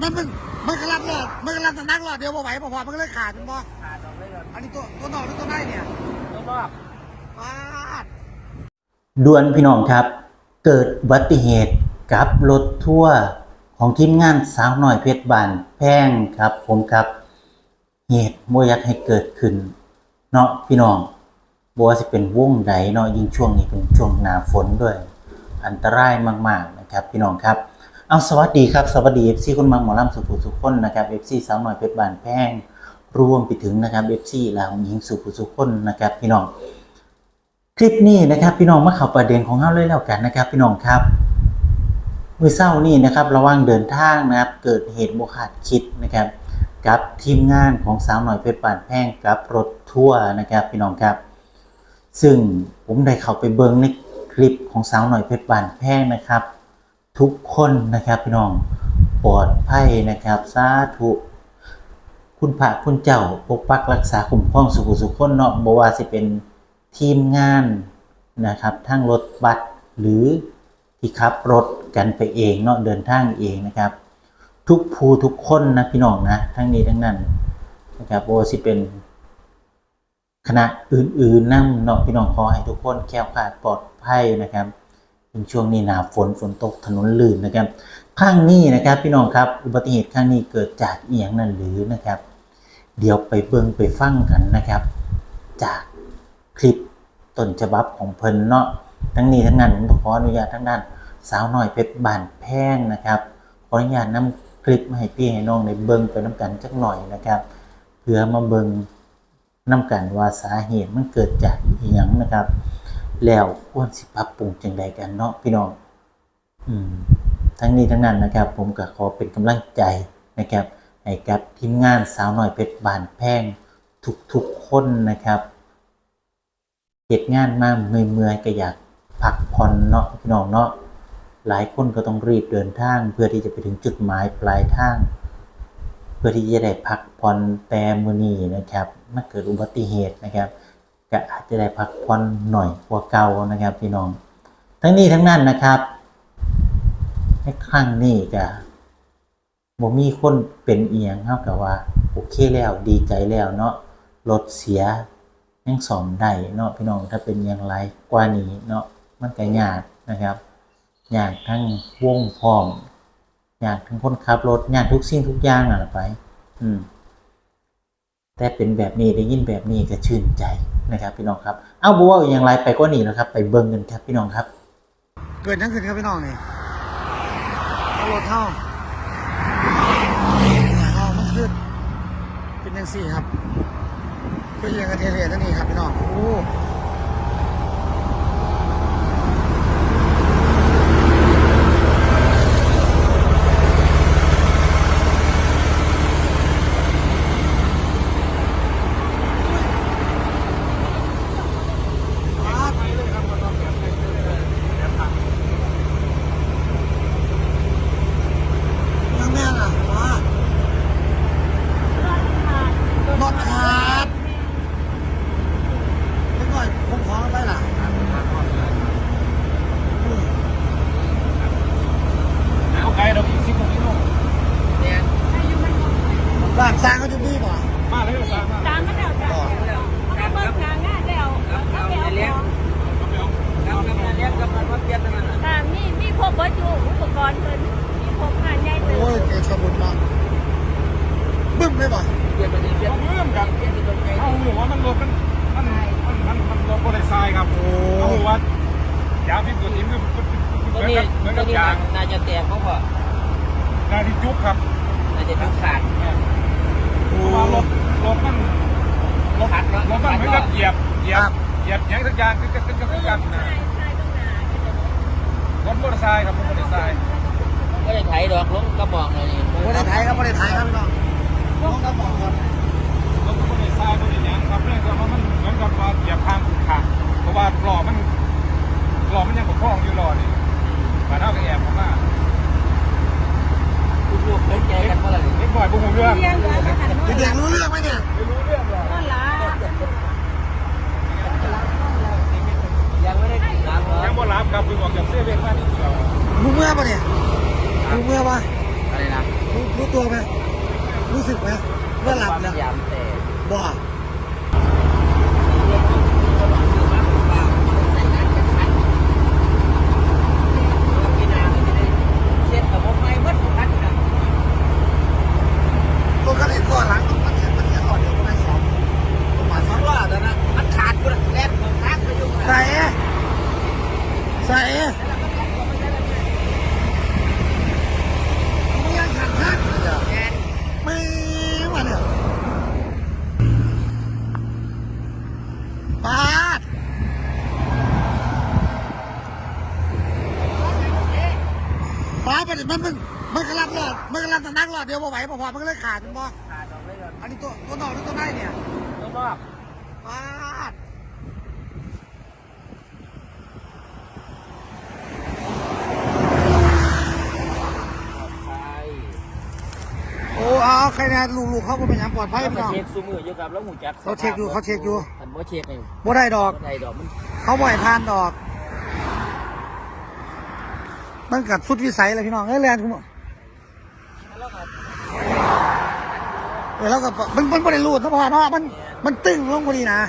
ไปดิมันมันมันกำลังรอดมันกำลังจะนั่งรอดเดี๋ยวพอไหวพอพอมันก็เลยขาดมันบ่ขาดออกเลยก่อนอันนี้ตัวตัวนอกหรือตัวในเนี่ยตัวนอกปาดด่วนพี่น้องครับ เกิดอุบัติเหตุกับรถทัวร์ของทีมงานสาวหน่อยเพชรบานแพงครับ ผมครับเหตุโมอยากให้เกิดขึ้นเนาะพี่น้องบัวาสิเป็นวงใดเนาะยิ่งช่วงนี้เป็นช่วงหนาฝนด้วย อันตรายมาก ๆนะครับ พี่น้องครับ เอาสวัสดีครับสวัสดีเอฟซีคุณมังหมอลำสุขุสุขคนนะครับเอฟซีสาวหน่อยเพชรบานแพงรวมไปถึงนะครับเอฟซีลาวหญิงสุขุสุขคนนะครับพี่น้อง คลิปนี้นะครับพี่น้องมาเข้าประเด็นของเราเลยแล้วกันนะครับ พี่น้องครับมือเศร้านี่นะครับระว่างเดินทางนะครับเกิดเหตุบ่คาดคิดนะครับกับทีมงานของสาวหน่อยเพชรป่านแพงกับรถทัวร์นะครับพี่น้องครับ ซึ่งผมได้เข้าไปเบิ่งในคลิปของสาวหน่อยเพชรป่านแพงนะครับ ทุกคนนะครับพี่น้องปลอดภัยนะครับสาธุคุณพระคุณเจ้าปกปักรักษาคุ้มครองสุขสุขคนเนาะบ่ว่าสิเป็นทีมงานนะครับทั้งรถบัสหรือที่ขับรถกันไปเองเนาะเดินทางเองนะครับ ทุกภูทุกคนนะพี่น้องนะทั้งนี้ทั้งนั้นนะครับบ่ว่าสิเป็นคณะอื่นๆนั่งเนาะพี่น้องขอให้ทุกคนแคล้วคลาดปลอดภัยนะครับ เป็นช่วงนี้หนาฝนฝนตกถนนลื่นนะครับครั้งนี้นะครับพี่น้องครับอุบัติเหตุครั้งนี้เกิดจากเอียงนั่นหรือนะครับ เดี๋ยวไปเบิ่งไปฟังกันนะครับ จากคลิปต้นฉบับของเพิ่นเนาะทั้งนี้ทั้งนั้นผมขออนุญาตทั้งด้าน สาวน้อยเพชรบานแพงนะครับขออนุญาตนำคลิปมาให้พี่ให้น้องในเบิ่งไปน้ำกันจักหน่อยนะครับเพื่อมาเบิ่งน้ำกันว่าสาเหตุมันเกิดจากอีหยังนะครับ แล้วควรสิปรับปรุงจังใดกันเนาะพี่น้องอืมทั้งนี้ทั้งนั้นนะครับ ผมก็ขอเป็นกำลังใจนะครับให้กับทีมงานสาวหน่อยเพชรบานแพงทุกๆคนนะครับเหตุงานมากเมื่อยๆก็อยากพักผ่อนเนาะพี่น้องเนาะหลายคนก็ต้องรีบเดินทาง เพื่อที่จะไปถึงจุดหมายปลายทาง เพื่อที่จะได้พักผ่อนแต่มือนี้นะครับมันเกิดอุบัติเหตุนะครับ ก็อาจจะได้พักผ่อนหน่อยกว่าเก่านะครับพี่น้อง ทั้งนี้ทั้งนั้นนะครับในครั้งนี้ก็บ่มีคนเป็นเอียงเท่ากับว่าโอเคแล้วดีใจแล้วเนาะรถเสียยังสอมได้เนาะพี่น้องถ้าเป็นอย่างไรกว่านี้เนาะมันก็ยากนะครับยากทั้งวงพร้อมยากทั้งคนขับรถยากทุกสิ่งทุกอย่างน่ะไป อืม แต่เป็นแบบนี้ได้ยินแบบนี้ก็ชื่นใจนะครับพี่น้องครับ เอาบัวอย่างไรไปก็หนี้นะครับ ไปเบิ่งกันครับพี่น้องครับ เกิดยังขึ้นครับพี่น้องนี่เอารถเท่าเท่ามันขึ้นเป็นยังสี่ครับเป็นยังกระเทเลียนั่นนี่ครับพี่น้องโอ้ยังแม่น่ะว้ารถขาดไม่ก่อยผมขอไปล่ะอืม เอาไกลเราอีกสิบกว่ากิโล เนี่ย บ้านสร้างเขาจะดีป่ะมาเลยสามมาตามมาแล้วจ้ะเขาไปเบิกงานงานแล้วครับเขาเอาไปเอาเลี้ยขงองครับกำลังเลี้ยงกำลังว่าเปลี่ยนนั่นน่ะค่ะมีมีพวกเบิร์ดอยู่อุปกรณ์เพิ่นมีพวกงานใหญ่เติโอ้ยเอกชบุญมากบึ้มเลยป่ะเปลี่ยนไปดีเปลี่ยนเริ่มกันเปลี่ยนไปตรงไหนเอาหัวมันรถมันมันมันมันมันรถบริษัทครับโอ้เอาหัวยางพิษตัวนี้มันเหตัวมือนนี้กับเหมือนตักัวบนี้ยางน่าจะแตกเพราะว่านาที่จุกครับน่าจะทั้งขาด เพราะว่ารถรถมันรถขาดรถมันเหมือนกับเหยียบเหยียบเหยียบยังสักอย่างคือกันคือกันกันนะใช่ใช่ต้องหนารถบริษัทครับรถบริษัทก็จะไถดอกลงกระบอกเลยนี่ไม่ได้ไทยครับไม่ได้ไทยครับพี่น้องน้องกระบอกครับรถบริษัทบริษัทครับเรื่องว่ามันเหมือนกับว่าเหยียบทางขาดเพราะว่าหล่อมันหล่อมันยังกับคล้องอยู่หล่อนี่มาเท่ากับแอบผมว่า ลูกๆเล่นใจกันเมื่อไหร่เล็กบ่อยบุ้งเรื่องเรียนกันแล้วกันเด็กๆรู้เรื่องไหมเนี่ยไม่รู้เรื่องหรอกต้นละยังไม่ได้กินน้ำเหรอยังบ่รับครับเพิ่งออกจากเซเว่นมานี่เดียวรู้เมื่อป่ะเนี่ยรู้เมื่อป่ะอะไรนะรู้รู้ตัวไหมรู้สึกไหมว่าหลับความแล้วยามแต่บ่ เส้นกับผมไม่มัดพัดนะ ตัวก็เลยก่อนหลังมันจะมันจะอ่อนเดี๋ยวก็ได้สองประมาณ สองรอบแล้วนะมันขาดกูละแล่นของทางไปยุ่ง ใส่ใส่ไม่ยังขัดขัดเลยอะไม่มาเนี่ยปาดปา ดมันมันมันมันกำลังหลอดมันกำลังจะนักหลอดเดียวพอไหวพอพอมันก็เลยขาดมันบ่ขาดออกเลยก่อนอันนี้ตัวตัวนอกหรือตัวในเนี่ยแล้วบอกปาดใช่โอ้เอาใครนะลูกๆเขาก็เป็นอย่างปลอดภัยเขาพี่น้อง เช็คซูมืออยู่กับแล้วหูจักเขาเช็คอยู่เขาเช็คอยู่อันบ่เช็คไงบ่ได้ดอกบ่ได้ดอกมันเขาบ่อยทานดอก มันกัดสุดวิสัยเลยพี่น้องเอ้ยแลนคุณหมอแล้วก็เออแล้วก็มันมันไม่ได้รูดนะพ่อเนาะมันมันตึงลงพอดีนะ